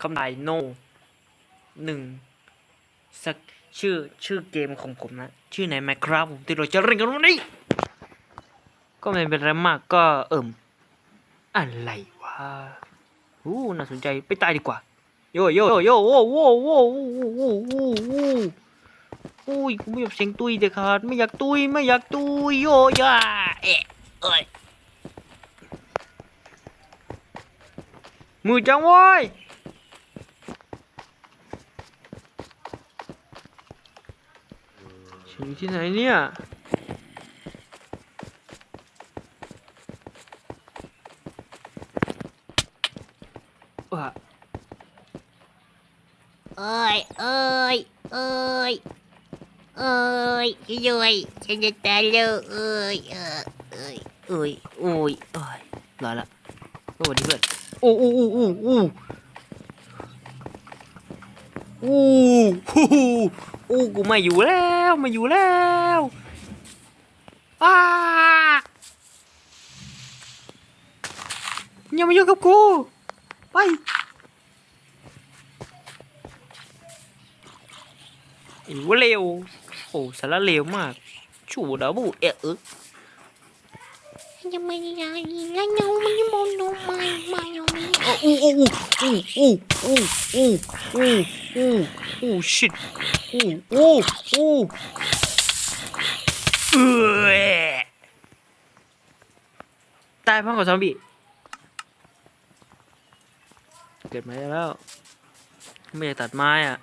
คำนายโนหนึ่งสักชื่อชื่อเกมของผมนะ ชื่อไหนไหมครับผมที่เราจะเล่นกันวันนี้ ก็ไม่เป็นไรมากก็เอิ่ม อะไรวะอู้น่าสนใจไปตายดีกว่า โยโยโยโอ้โหโอ้โหโอ้โว้โว้อุ้ยกูไม่อยากเสียงตุยเด็ดขาดไม่อยากตุยไม่อยากตุยโยยาเอ๊ะเอ้ยมือจังเว้ยฉัน อยู่ที่ไหนเนี่ยว้าเอ้ยเอ้ยเอ้ยเอ้ยช่วยด้วยฉันจะตายแล้วเอ้ยเอ้ยเอ้ยเอ้ยโอ้ยเอ้ยรอละสวัสดีเพื่อนโอ้โอ้โอ้โอ้ อ้โอ้อ้โอ้กูไม่อยู่แล้วไม่อยู่แล้วอ้าอย่ามายุ่งกับกูไปไอ้หัวเลวโอ้สาระเลวมากชูดาบูเอะอึกยังไม่ได้แล้วเงามันยังมองลงมามา อย่างนี้ Oh, oh, oh, oh, oh, oh, oh, oh, oh, oh, shit. Oh, oh, oh. เอ้ยตายพังกับซอมบี้เกิดมาแล้วไม่อยากตัดไม้อะ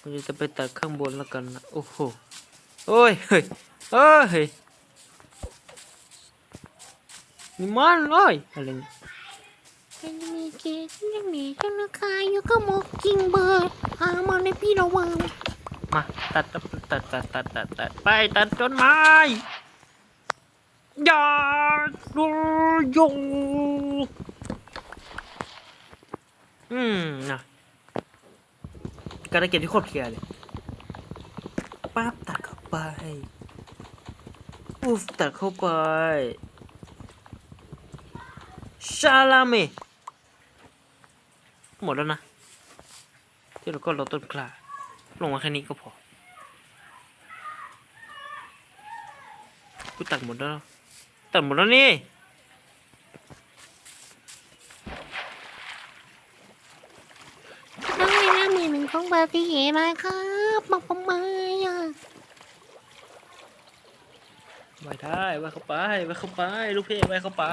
มันจะไปตัดข้างบนแล้วกันนะโอ้โหโอ้ยเฮ้ยเอ้ยเฮ้ยนี่มันเลยอะไรเนี่ย ฉันมีเกศยังมีธนาคารอยู่ก็หมกกิงเบิร์ดหามาในพี่ระวังมาตัดตัดตัดตัดตัดตัดตัดไปตัดต้นไม้อย่าดูยงอืมนะการเก็บที่โคตรเคลียร์เลยปั๊บตัดเข้าไปปุ๊บตัดเข้าไปชาลาเม หมดแล้วนะ ที่เราก็ลดต้นกล้า ลงมาแค่นี้ก็พอ กูตัดหมดแล้ว ตัดหมดแล้วนี่น้องในหน้ามือหนึ่งของเบอร์ที่เหตุเลยครับมาประมาอะไว้ได้ไว้เข้าไปไว้เข้าไป ลูกเพจไว้เข้าไป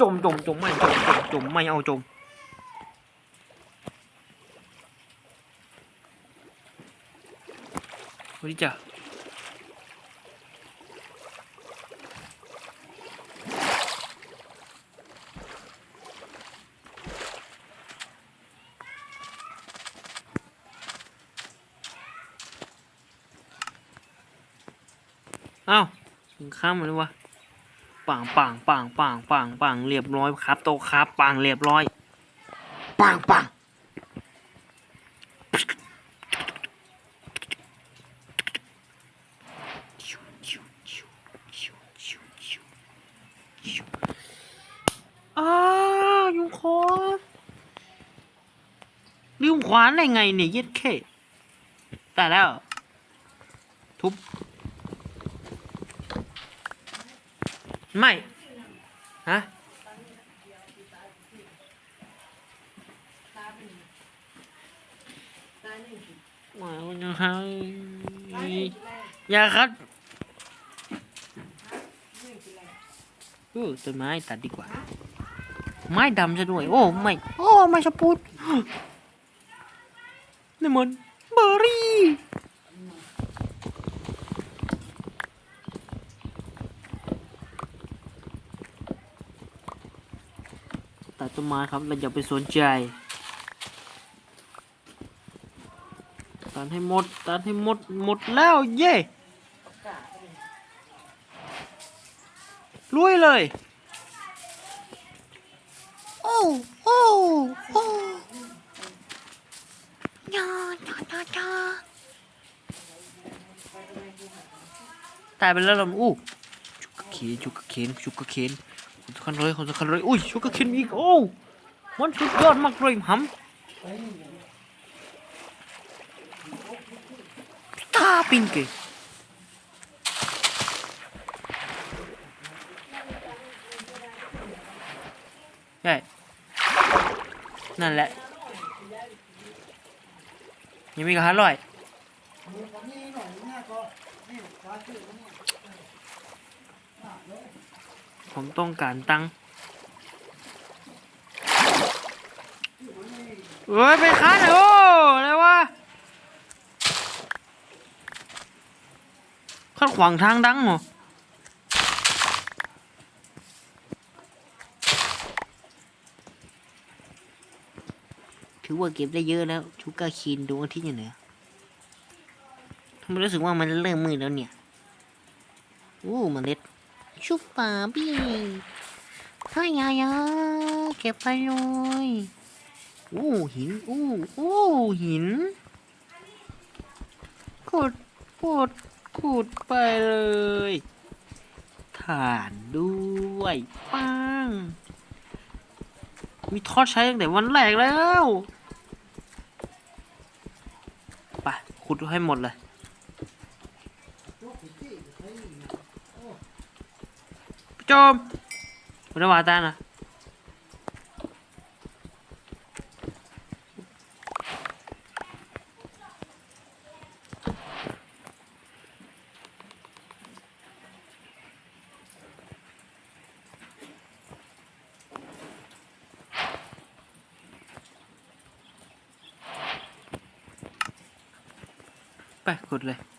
จมจมจมไม่จมจมจมไม่เอาจมสวัสดีจ้ะเอ้าถึงข้ามมาเลยวะ ปังปังปังปังปังปังเรียบร้อยครับโตะครับปังเรียบร้อยปังปังอ้าวยุงคอลืมขวานได้ไงเนี่ยเย็ดเข้แต่แล้ว ทุบ ไม่ ฮะมาวันยังไงอย่าคัดเออต้นไม้ตัดดีกว่า ไม้ดำซะด้วย โอ้ไม่ โอ้ ไม่สปูดนี่มันเบอร์รี่ ต้นไม้ครับเราอย่าไปสนใจ ตัดให้หมด ตัดให้หมด หมดแล้วเย่ลุยเลย โอ้โอ้โอ้ยาจ้าจ้าจ้าตายไปแล้วเราอู้ชุกเขนชุกเขนชุกเขน คัญเลยคนสำคัญเลยอุ้ยชุกกระเขนอีกโอ้มันสุดยอดมากเลยหำตาปิงเกใช่นั่นแหละยังมีกระหันลอย ผมต้องการตังค์เฮ้ยไปคันโอ้อะไรวะขัดขวางทางดังเหรอถือว่าเก็บได้เยอะแล้วชูก้าคีนดวงอาทิตย์อยู่ไหนอทำไมรู้สึกว่ามันเริ่มมืดแล้วเนี่ย อู้เมล็ด ชุบป่าบี้ให้ยายาเก็บไปเลยอู้หินอู้อู้หินขุดขุดขุดไปเลยถ่านด้วยปังมีทอดใช้ตั้งแต่วันแรกแล้ว ไปขุดให้หมดเลย Chôm Ở đâu bà ta nè Beh, good luck.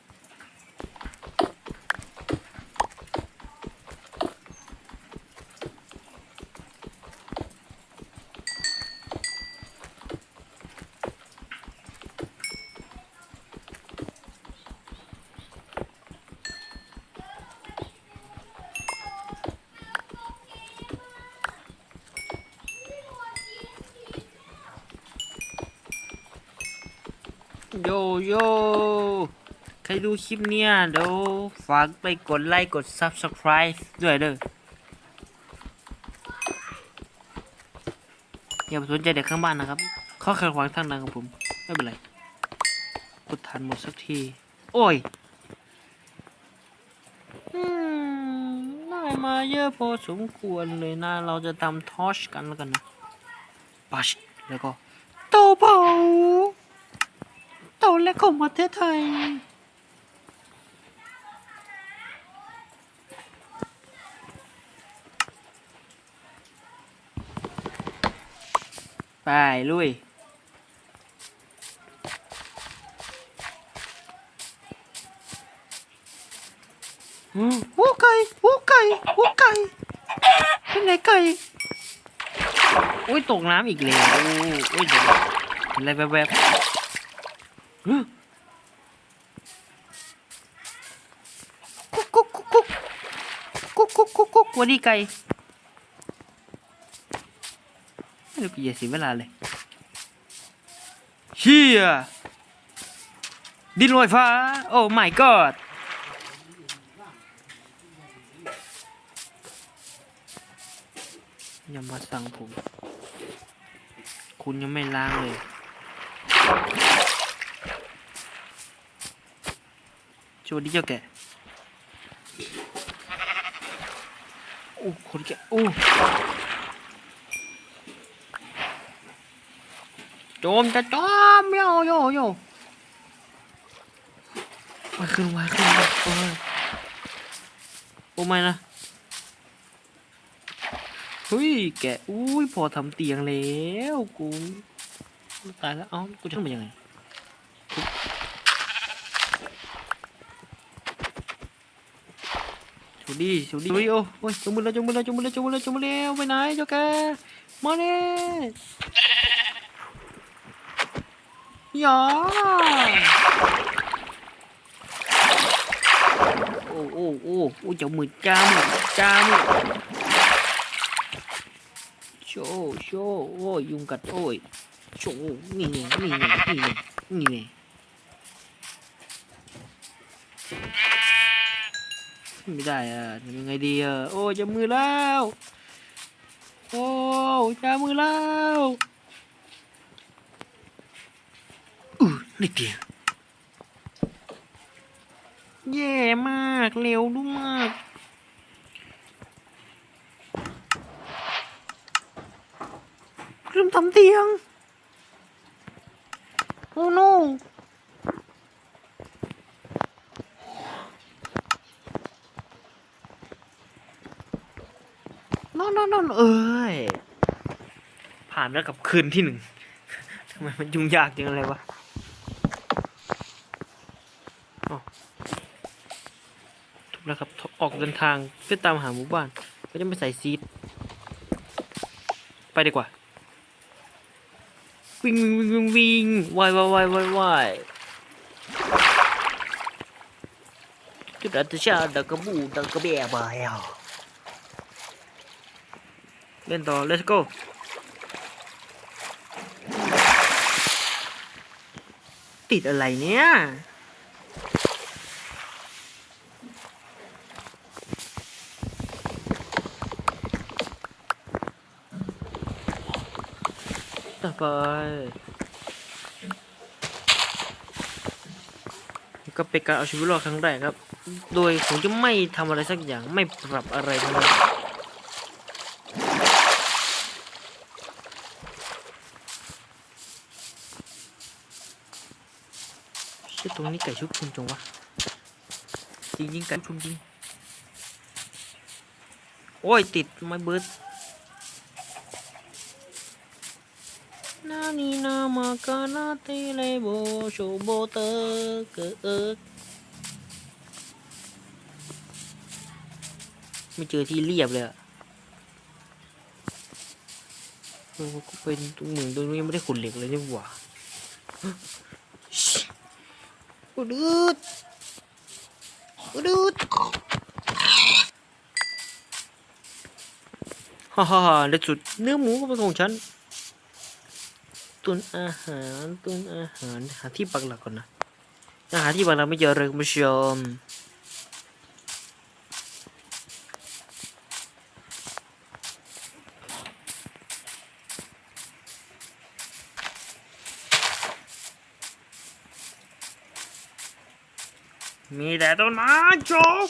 โยโย่ใครดูคลิปเนี้ยเดี๋ยวฝากไปกดไลค์กด Subscribe ด้วยเด้ออย่าไปสนใจเด็กข้างบ้านนะครับเขาขัดขวางทางดังของผม ไม่เป็นไรกดทันหมดสักที โอ้ยได้มาเยอะพอสมควรเลยนะ เราจะทำทอชกันแล้วกันนะปัชแล้วก็เตเผา เต่าเล็กของประเทศไทย ไป ลุยหัวไก่หัวไก่หัวไก่เป็นไงไก่โอ้ยตกน้ำอีกแล้วโอ้ยเดี๋ยวเห็นอะไรแวบๆฮึ กุ๊กกุ๊กกุ๊กกุ๊กกุ๊กกุ๊กกุ๊กกุ๊กวันนี้ไก่ไม่รู้กูอย่าเสียเวลาเลยเฮียดินลอยฟ้า โอ้ my god ย่ามาสั่งผม คุณยังไม่ล้างเลย สวัสดีเจ้าแกะโอ้คนแกะโอ้โจมจะจอมโยโยโยไว้ขึ้นไว้ขึ้นไว้โอ้ยโอ้ไม่นะเฮ้ยแกะอุ้ยพอทำเตียงแล้วกูตายแล้วเอ้ากูจะทำยังไง สวัส ดีสวัสดีโอ้โอ้ยจงมือแล้วจงมือแล้วจงมือแล้วจงมือแล้วจงมือแล้วไปไหนเจ้าแกมาเนี่ยยาโอ้โอ้โอ้โอ้เจ้ามือจ้ามือจ้ามือโชว์โชว์โอ้ยยุงกัดโอ้ยโชว์นี่ไงนี่ไงนี่ไงนี่ไง ไม่ได้อะทำยังไงดีอะโอ้จะมือแล้วโอ้จะมือแล้วอู้นิดเดียวแย่มากเร็วดูมากลืมทำเตียง โอ้ no นอนนอนนอนเอ้ย ผ่านแล้วกับคืนที่หนึ่งทำไมมันยุ่งยากจังเลยวะอ้าวถูกแล้วครับ ออกเดินทางเพื่อตามหาหมู่บ้าน ก็จะไปใส่ซีด ไปดีกว่า วิ่งวิ่งวิ่งวิ่งวิ่งวายวายวายวายวายจุดอัตชาดักกระบูดักกระเบียบายอะ เล่นต่อ let's go ติดอะไรเนี่ย ต่อไป ก็เป็นการเอาชีวิตรอดครั้งแรกครับ โดยผมจะไม่ทำอะไรสักอย่าง ไม่ปรับอะไรทั้งนั้นเชื่อ ตรงนี้ไก่ชุบชุมจังวะ จริงๆไก่ชุมจริง โอ้ย ติดไม่เบิร์ดนานีนามากานาเตเลโบโชโบเตอเกิดไม่เจอที่เรียบเลยอะเออก็เป็นตรงหนึ่งตรงนี้ไม่ได้ขุดเหล็กเลยนี่หว่า อุดูดอุดูดฮ่าฮ่าฮ่าเด็ดสุดเนื้อหมูก็เป็นของฉัน ตุนอาหารตุนอาหารหาที่ปักหลักก่อนนะหาที่ปักหลักไม่เจอเลยคุณผู้ชม มีแต่ต้นไม้โจก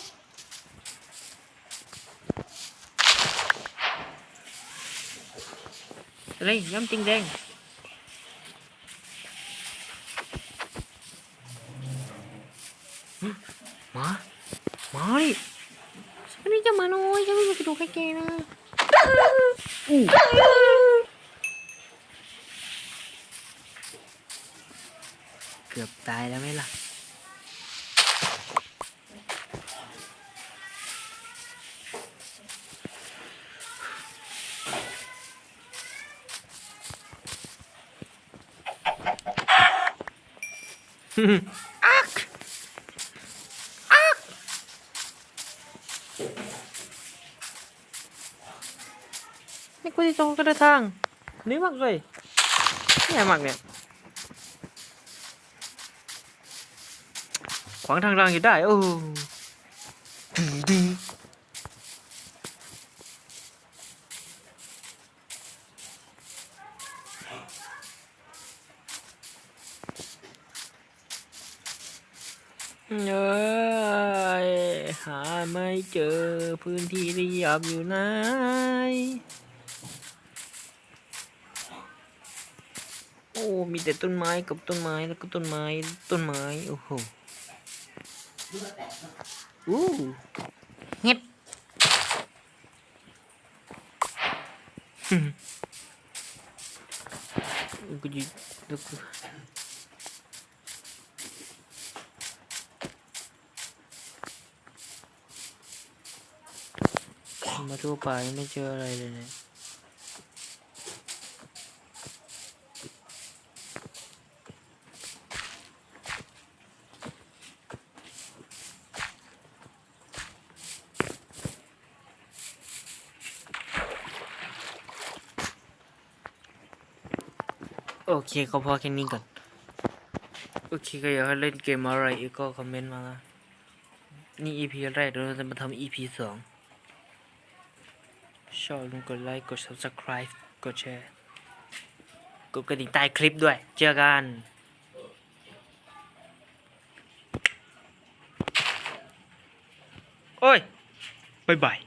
อะไรย้ำจริงแดงมามาดิฉันนี่จะมาน้อยฉันไม่มีกระดูกให้แกนะอู้เกือบตายแล้วไหมล่ะ อักนี่กูที่ตรงกระทางนี่มากเลยนี่มากเนี่ยขวางทางรางอยู่ได้โอ้ เอ้ยหาไม่เจอพื้นที่เรียบอยู่ไหนโอ้ มีแต่ต้นไม้กับต้นไม้แล้วก็ต้นไม้ต้นไม้ โอ้โหอู้เห็ดกูจะแล้วกู มาทั่วไปไม่เจออะไรเลยเนี่ยโอเคก็พอแค่นี้ก่อน โอเคก็อยากให้เล่นเกมอะไรอีกก็คอมเมนต์มานะนี่ EP แรกเดี๋ยวเราจะมาทำ EP สอง ชอบลืมกดไลค์ กด subscribe กดแชร์ กดกระดิ่งใต้คลิปด้วย เจอกันโอ้ยบ๊ายบาย